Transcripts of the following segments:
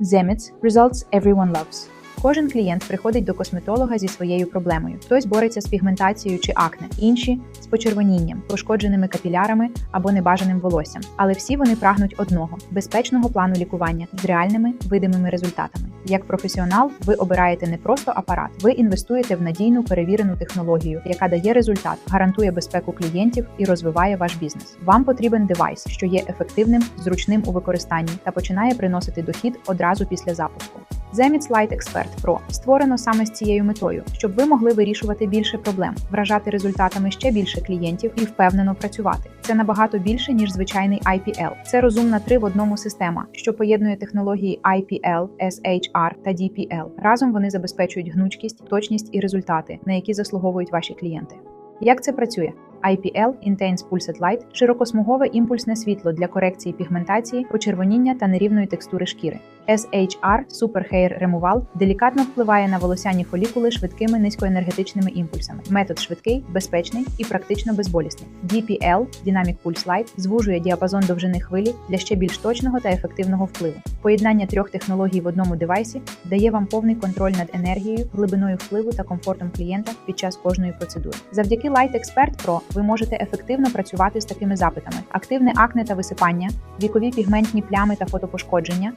Zemits – results everyone loves. Кожен клієнт приходить до косметолога зі своєю проблемою. Хтось бореться з пігментацією чи акне, інші з почервонінням, пошкодженими капілярами або небажаним волоссям. Але всі вони прагнуть одного безпечного плану лікування з реальними видимими результатами. Як професіонал, ви обираєте не просто апарат, ви інвестуєте в надійну перевірену технологію, яка дає результат, гарантує безпеку клієнтів і розвиває ваш бізнес. Вам потрібен девайс, що є ефективним, зручним у використанні та починає приносити дохід одразу після запуску. Zemits Light Expert Pro створено саме з цією метою, щоб ви могли вирішувати більше проблем, вражати результатами ще більше клієнтів і впевнено працювати. Це набагато більше ніж звичайний IPL. Це розумна три в одному система, що поєднує технології IPL, SHR та DPL. Разом вони забезпечують гнучкість, точність і результати, на які заслуговують ваші клієнти. Як це працює? IPL Intense Pulsed Light – широкосмугове імпульсне світло для корекції пігментації, почервоніння та нерівної текстури шкіри. SHR Super Hair Removal делікатно впливає на волосяні фолікули швидкими низькоенергетичними імпульсами. Метод швидкий, безпечний і практично безболісний. DPL Dynamic Pulse Light звужує діапазон довжини хвилі для ще більш точного та ефективного впливу. Поєднання трьох технологій в одному девайсі дає вам повний контроль над енергією, глибиною впливу та комфортом клієнта під час кожної процедури. Завдяки Light Expert Pro ви можете ефективно працювати з такими запитами: активне акне та висипання, вікові пігментні плями та фотопошкодження,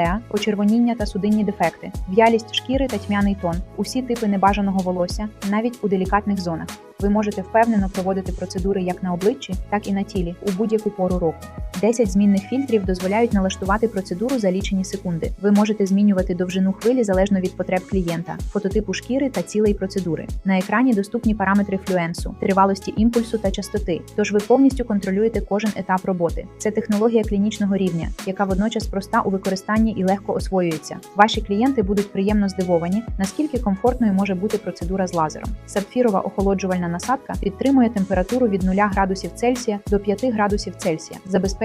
розацеа, почервоніння та судинні дефекти, в'ялість шкіри та тьмяний тон, усі типи небажаного волосся, навіть у делікатних зонах. Ви можете впевнено проводити процедури як на обличчі, так і на тілі у будь-яку пору року. 10 змінних фільтрів дозволяють налаштувати процедуру за лічені секунди. Ви можете змінювати довжину хвилі залежно від потреб клієнта, фототипу шкіри та цілей процедури. На екрані доступні параметри флюенсу, тривалості імпульсу та частоти. Тож ви повністю контролюєте кожен етап роботи. Це технологія клінічного рівня, яка водночас проста у використанні і легко освоюється. Ваші клієнти будуть приємно здивовані, наскільки комфортною може бути процедура з лазером. Сапфірова охолоджувальна насадка підтримує температуру від 0 градусів Цельсія до 5 градусів Цельсія,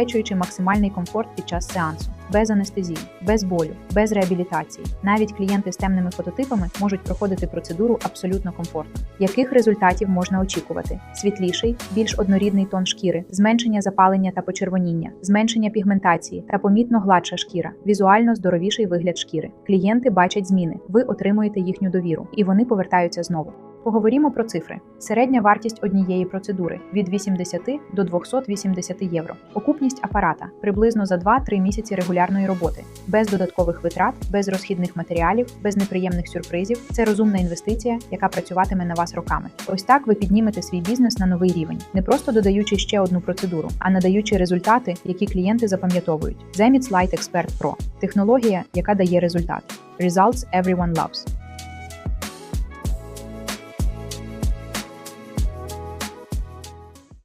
забезпечуючи максимальний комфорт під час сеансу. Без анестезії, без болю, без реабілітації. Навіть клієнти з темними фототипами можуть проходити процедуру абсолютно комфортно. Яких результатів можна очікувати? Світліший, більш однорідний тон шкіри, зменшення запалення та почервоніння, зменшення пігментації та помітно гладша шкіра, візуально здоровіший вигляд шкіри. Клієнти бачать зміни, ви отримуєте їхню довіру, і вони повертаються знову. Поговоримо про цифри. Середня вартість однієї процедури від 80 до 280 євро. Окупність апарата приблизно за 2-3 місяці регулярної роботи, без додаткових витрат, без розхідних матеріалів, без неприємних сюрпризів. Це розумна інвестиція, яка працюватиме на вас роками. Ось так ви піднімете свій бізнес на новий рівень, не просто додаючи ще одну процедуру, а надаючи результати, які клієнти запам'ятовують. Zemits Light Expert Pro – технологія, яка дає результат. Results everyone loves.